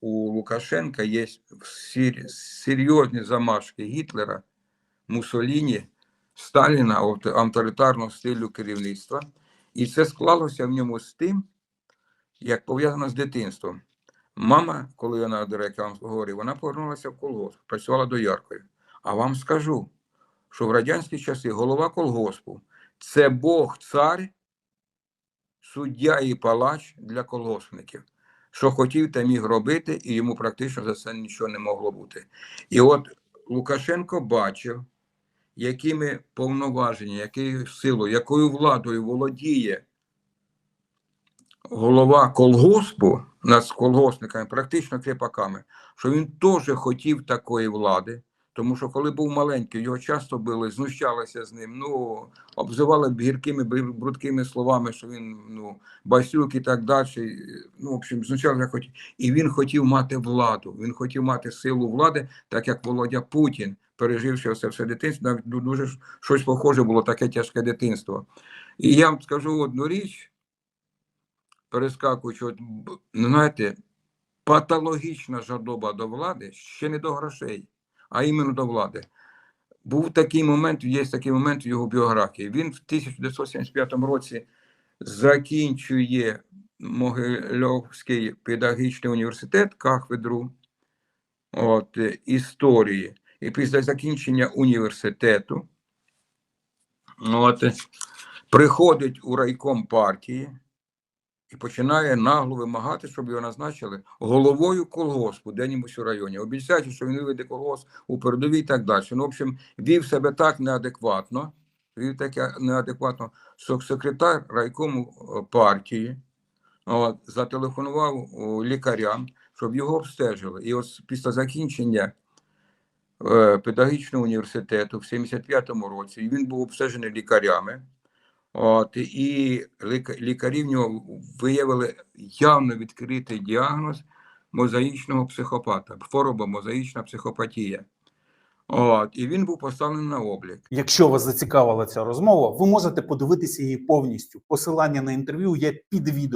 у Лукашенка є серйозні замашки Гітлера, Муссоліні, Сталіна авто- авторитарного стилю керівництва. І це склалося в ньому з тим, як пов'язано з дитинством. Мама, коли вона, до речі, вам говорив, вона повернулася в колгосп, працювала дояркою. А вам скажу, що в радянські часи голова колгоспу це Бог, цар, суддя і палач для колгоспників. Що хотів, те міг робити, і йому практично за це нічого не могло бути. І от Лукашенко бачив, якими повноваженнями, якою силою, якою владою володіє голова колгоспу над колгоспниками, практично кріпаками, що він теж хотів такої влади, тому що коли був маленький, його часто били, знущалися з ним, ну, обзивали гіркими бр- брудкими словами, що він ну, басюк і так далі. Ну, в общем, знущалися хотів. І він хотів мати владу, він хотів мати силу влади, так як Володя Путін, переживши це все дитинство, навіть дуже щось похоже було, таке тяжке дитинство. І я вам скажу одну річ, перескакуючи, от, ну, знаєте, патологічна жадоба до влади ще не до грошей, а іменно до влади. Був такий момент, є такий момент в його біографії. Він в 1975 році закінчує Могильовський педагогічний університет, кафедру от, історії. І після закінчення університету от, приходить у райком партії і починає нагло вимагати, щоб його назначили головою колгоспу де-небудь у районі, обіцяючи, що він виведе колгосп у передовій і так далі. Ну, в общем, вів себе так неадекватно, вів таке неадекватно, що секретар райкому е, партії от, зателефонував лікарям, щоб його обстежили. І от після закінчення е, педагогічного університету в 75-му році він був обстежений лікарями. От, і лікарі в нього виявили явно відкритий діагноз мозаїчного психопата, хвороба мозаїчна психопатія. От, і він був поставлений на облік. Якщо вас зацікавила ця розмова, ви можете подивитися її повністю. Посилання на інтерв'ю є під відео.